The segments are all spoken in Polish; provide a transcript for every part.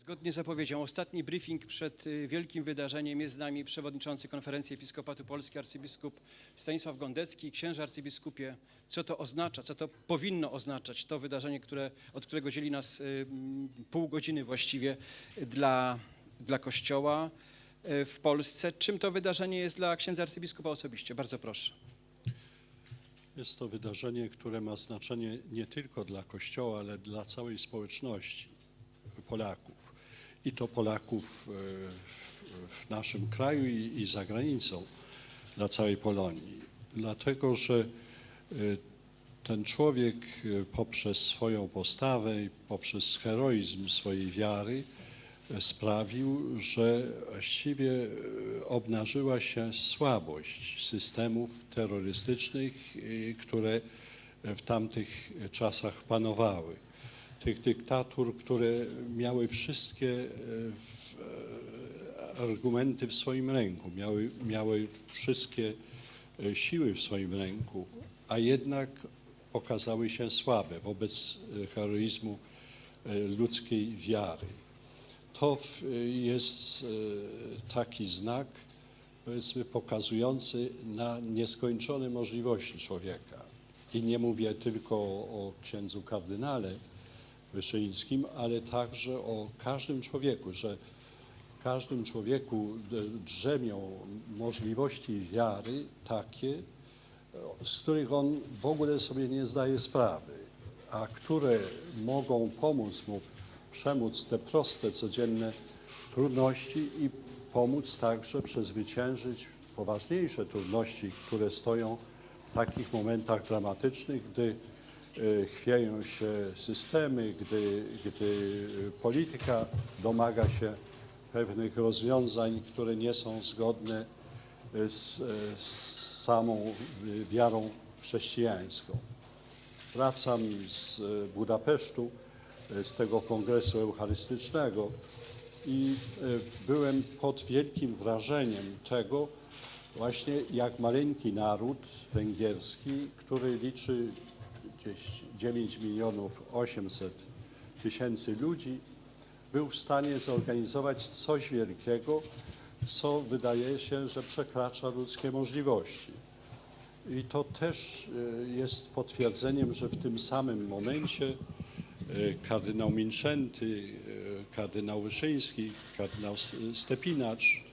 Zgodnie z zapowiedzią, ostatni briefing przed y, wielkim wydarzeniem jest z nami przewodniczący Konferencji Episkopatu Polski arcybiskup Stanisław Gondecki. Księże arcybiskupie, co to oznacza, co to powinno oznaczać, to wydarzenie, które, od którego dzieli nas y, pół godziny właściwie dla, dla Kościoła y, w Polsce. Czym to wydarzenie jest dla księdza arcybiskupa osobiście? Bardzo proszę. Jest to wydarzenie, które ma znaczenie nie tylko dla Kościoła, ale dla całej społeczności Polaków. I to Polaków e, w- naszym kraju i, za granicą, dla całej Polonii. Dlatego, że e, ten człowiek e, poprzez swoją postawę poprzez heroizm swojej wiary sprawił, że właściwie obnażyła się słabość systemów terrorystycznych, które w tamtych czasach panowały. Tych dyktatur, które miały wszystkie e, w, e, argumenty w swoim ręku, miały, miały wszystkie e, siły w swoim ręku, a jednak okazały się słabe wobec heroizmu ludzkiej wiary. To jest taki znak, powiedzmy, pokazujący na nieskończone możliwości człowieka. I nie mówię tylko o księdzu kardynale Wyszyńskim, ale także o każdym człowieku, że w każdym człowieku e, drzemią możliwości wiary takie, e, z których on w ogóle sobie nie zdaje sprawy, a które mogą pomóc mu przemóc te proste, codzienne trudności i pomóc także przezwyciężyć poważniejsze trudności, które stoją w takich momentach dramatycznych, gdy chwieją się systemy, gdy, gdy polityka domaga się pewnych rozwiązań, które nie są zgodne z, z samą wiarą chrześcijańską. Wracam z Budapesztu, z tego kongresu eucharystycznego i byłem pod wielkim wrażeniem tego, właśnie jak maleńki naród węgierski, który liczy gdzieś 9 milionów 800 tysięcy ludzi, był w stanie zorganizować coś wielkiego, co wydaje się, że przekracza ludzkie możliwości. I to też e, jest potwierdzeniem, że w tym samym momencie e, kardynał Minczenty, e, kardynał Wyszyński, kardynał Stepinacz,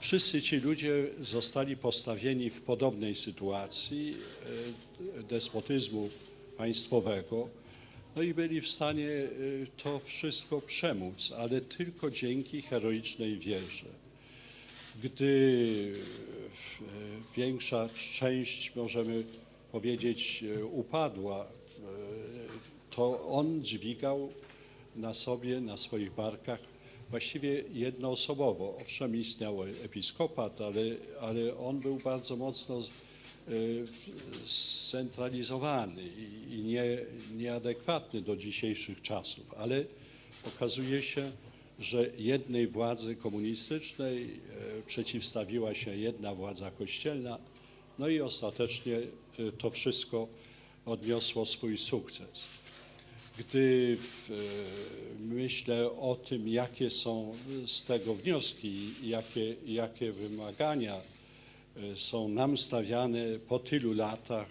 wszyscy ci ludzie zostali postawieni w podobnej sytuacji e, despotyzmu państwowego, no i byli w stanie e, to wszystko przemóc, ale tylko dzięki heroicznej wierze. Gdy e, większa część, możemy powiedzieć, upadła, to on dźwigał na sobie, na swoich barkach właściwie jednoosobowo. Owszem, istniał episkopat, ale, ale on był bardzo mocno e, scentralizowany i, i nie, nieadekwatny do dzisiejszych czasów, ale okazuje się, że jednej władzy komunistycznej e, przeciwstawiła się jedna władza kościelna, no i ostatecznie e, to wszystko odniosło swój sukces. Gdy w, e, myślę o tym, jakie są z tego wnioski jakie, jakie wymagania e, są nam stawiane po tylu latach,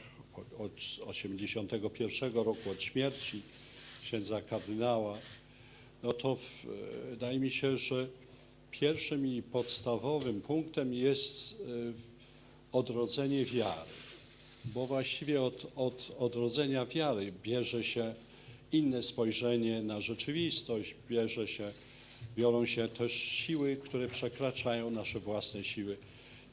od- od 81 roku, od śmierci księdza kardynała, no to e, wydaje mi się, że pierwszym i podstawowym punktem jest odrodzenie wiary, bo właściwie od, od odrodzenia wiary bierze się inne spojrzenie na rzeczywistość, bierze się, biorą się też siły, które przekraczają nasze własne siły.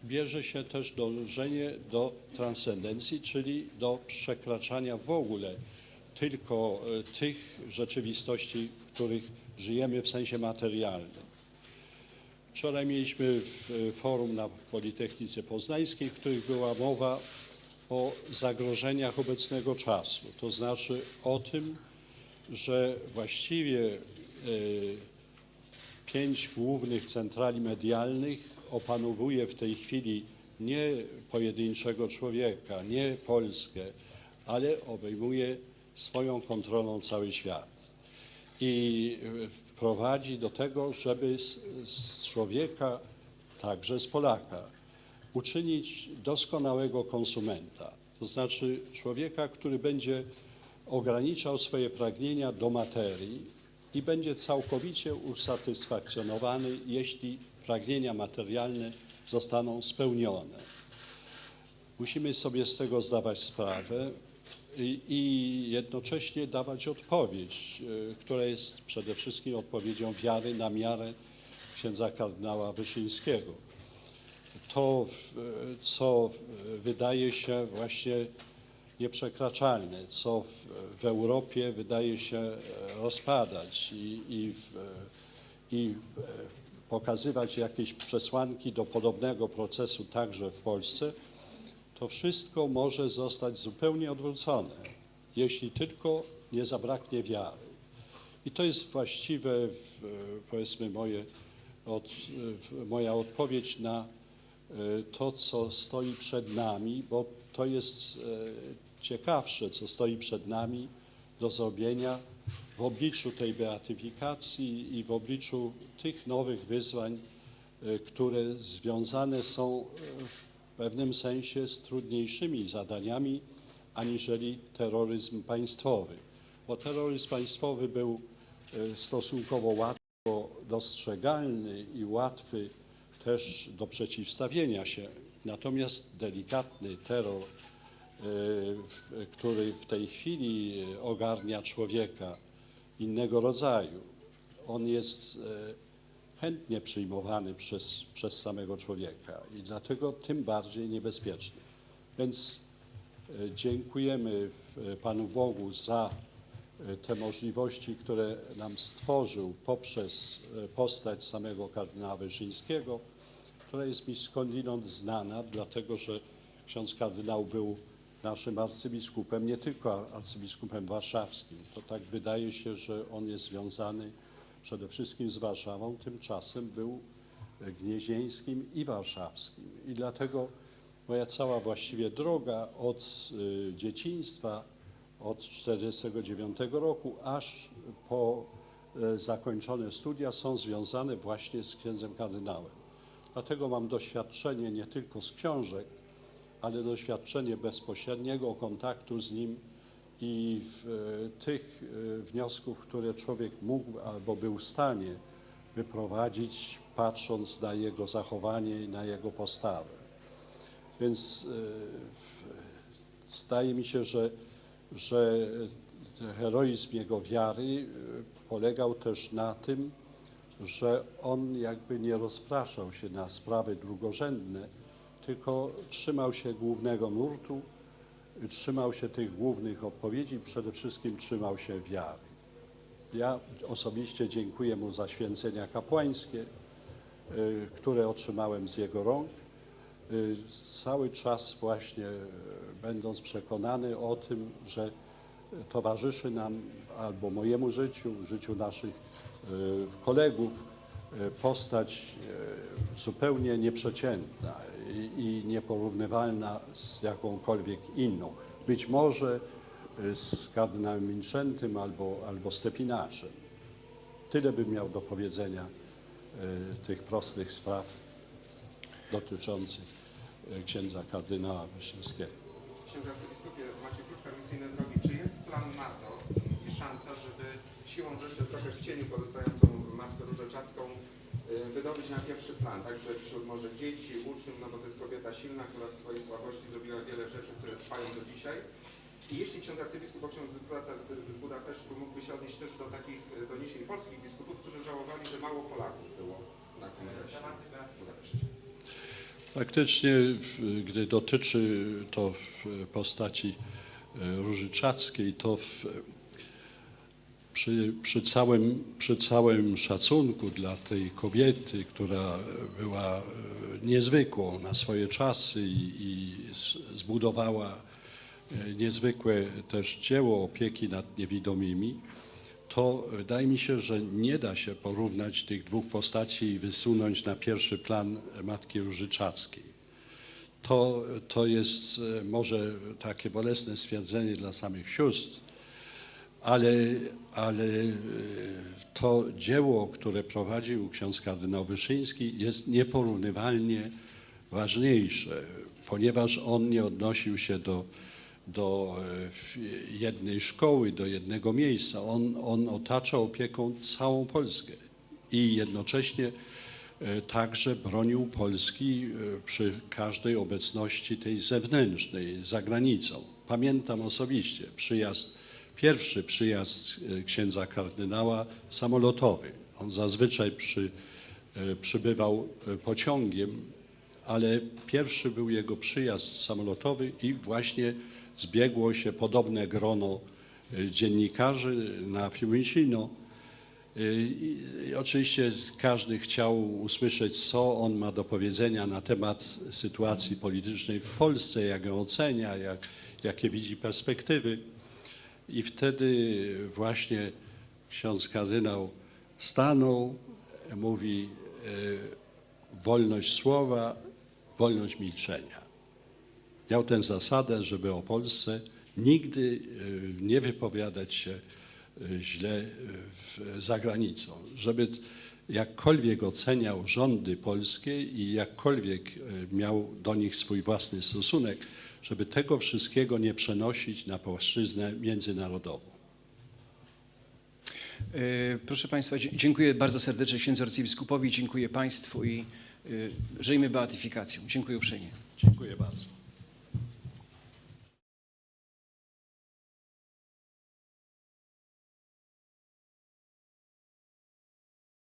Bierze się też dążenie do transcendencji, czyli do przekraczania w ogóle tylko e, tych rzeczywistości, w których żyjemy w sensie materialnym. Wczoraj mieliśmy e, forum na Politechnice Poznańskiej, w których była mowa o zagrożeniach obecnego czasu. To znaczy o tym, że właściwie e, pięć głównych centrali medialnych opanowuje w tej chwili nie pojedynczego człowieka, nie Polskę, ale obejmuje swoją kontrolą cały świat. i e, prowadzi do tego, żeby z, z człowieka, także z Polaka, uczynić doskonałego konsumenta. To znaczy człowieka, który będzie ograniczał swoje pragnienia do materii i będzie całkowicie usatysfakcjonowany, jeśli pragnienia materialne zostaną spełnione. Musimy sobie z tego zdawać sprawę i, i jednocześnie dawać odpowiedź, e, która jest przede wszystkim odpowiedzią wiary na miarę księdza kardynała Wyszyńskiego. To, w- co wydaje się właśnie nieprzekraczalne, co w, w Europie wydaje się e, rozpadać i, i, w, i e, pokazywać jakieś przesłanki do podobnego procesu także w Polsce, to wszystko może zostać zupełnie odwrócone, jeśli tylko nie zabraknie wiary. I to jest właściwe, w, powiedzmy, moje, od, moja odpowiedź na e, to, co stoi przed nami, bo to jest e, ciekawsze, co stoi przed nami do zrobienia w obliczu tej beatyfikacji i w obliczu tych nowych wyzwań, e, które związane są e, w pewnym sensie z trudniejszymi zadaniami aniżeli terroryzm państwowy. Bo terroryzm państwowy był e, stosunkowo łatwo dostrzegalny i łatwy też do przeciwstawienia się. Natomiast delikatny terror, który w tej chwili e, ogarnia człowieka innego rodzaju, on jest e, chętnie przyjmowany przez, przez samego człowieka i dlatego tym bardziej niebezpieczny. Więc dziękujemy Panu Bogu za te możliwości, które nam stworzył poprzez postać samego kardynała Wyszyńskiego, która jest mi skądinąd znana, dlatego że ksiądz kardynał był naszym arcybiskupem, nie tylko arcybiskupem warszawskim. To tak wydaje się, że on jest związany przede wszystkim z Warszawą, tymczasem był e, gnieźnieńskim i warszawskim. I dlatego moja cała właściwie droga od y, dzieciństwa, od 1949 roku, aż po e, zakończone studia są związane właśnie z księdzem kardynałem. Dlatego mam doświadczenie nie tylko z książek, ale doświadczenie bezpośredniego kontaktu z nim i w, e, tych e, wniosków, które człowiek mógł albo był w stanie wyprowadzić, patrząc na jego zachowanie i na jego postawę. Więc e, w, zdaje mi się, że, że heroizm jego wiary polegał też na tym, że on jakby nie rozpraszał się na sprawy drugorzędne, tylko trzymał się głównego nurtu, trzymał się tych głównych odpowiedzi, przede wszystkim trzymał się wiary. Ja osobiście dziękuję mu za święcenia kapłańskie, y, które otrzymałem z jego rąk. Y, Cały czas właśnie y, będąc przekonany o tym, że towarzyszy nam albo mojemu życiu, życiu naszych kolegów postać zupełnie nieprzeciętna i, nieporównywalna z jakąkolwiek inną. Być może y, z kardynałem Minczętym albo, albo Stepinaczem. Tyle bym miał do powiedzenia y, tych prostych spraw dotyczących y, księdza kardynała Wyszyńskiego. Księże arcybiskupie, macie klucz misyjne drogi. Czy jest plan na to i szansa, żeby siłą rzeczy trochę w cieniu pozostającą Matkę Różeczacką y, wydobyć na pierwszy plan, także wśród może dzieci, uczniów, no bo to jest kobieta silna, która w swojej słabości zrobiła wiele rzeczy, które trwają do dzisiaj. I jeśli ksiądz arcybiskup, bo ksiądz wraca z Budapesztu, mógłby się odnieść też do takich y, doniesień polskich biskupów, którzy żałowali, że mało Polaków było na kongresie. Faktycznie, gdy dotyczy to postaci e, Różyczackiej, to przy, przy, całym, przy całym szacunku dla tej kobiety, która była e, niezwykłą na swoje czasy i, i zbudowała e, niezwykłe też dzieło opieki nad niewidomymi, to wydaje mi się, że nie da się porównać tych dwóch postaci i wysunąć na pierwszy plan Matki Różyczackiej. To, to jest e, może takie bolesne stwierdzenie dla samych sióstr, ale, ale e, to dzieło, które prowadził ksiądz kardynał Wyszyński jest nieporównywalnie ważniejsze, ponieważ on nie odnosił się do, do e, jednej szkoły, do jednego miejsca. On, on otacza opieką całą Polskę i jednocześnie e, także bronił Polski przy każdej obecności tej zewnętrznej, za granicą. Pamiętam osobiście przyjazd, pierwszy przyjazd e, księdza kardynała samolotowy. On zazwyczaj przy, e, przybywał e, pociągiem, ale pierwszy był jego przyjazd samolotowy i właśnie zbiegło się podobne grono dziennikarzy na Fiumicino. I oczywiście każdy chciał usłyszeć, co on ma do powiedzenia na temat sytuacji politycznej w Polsce, jak ją ocenia, jak, jakie widzi perspektywy. I wtedy właśnie ksiądz kardynał stanął, mówi e, wolność słowa, wolność milczenia. Miał tę zasadę, żeby o Polsce nigdy e, nie wypowiadać się e, źle za granicą, żeby jakkolwiek oceniał rządy polskie i jakkolwiek e, miał do nich swój własny stosunek, żeby tego wszystkiego nie przenosić na płaszczyznę międzynarodową. E, Proszę Państwa, dziękuję bardzo serdecznie księdzu arcybiskupowi, dziękuję Państwu i e, żyjmy beatyfikacją. Dziękuję uprzejmie. Dziękuję bardzo.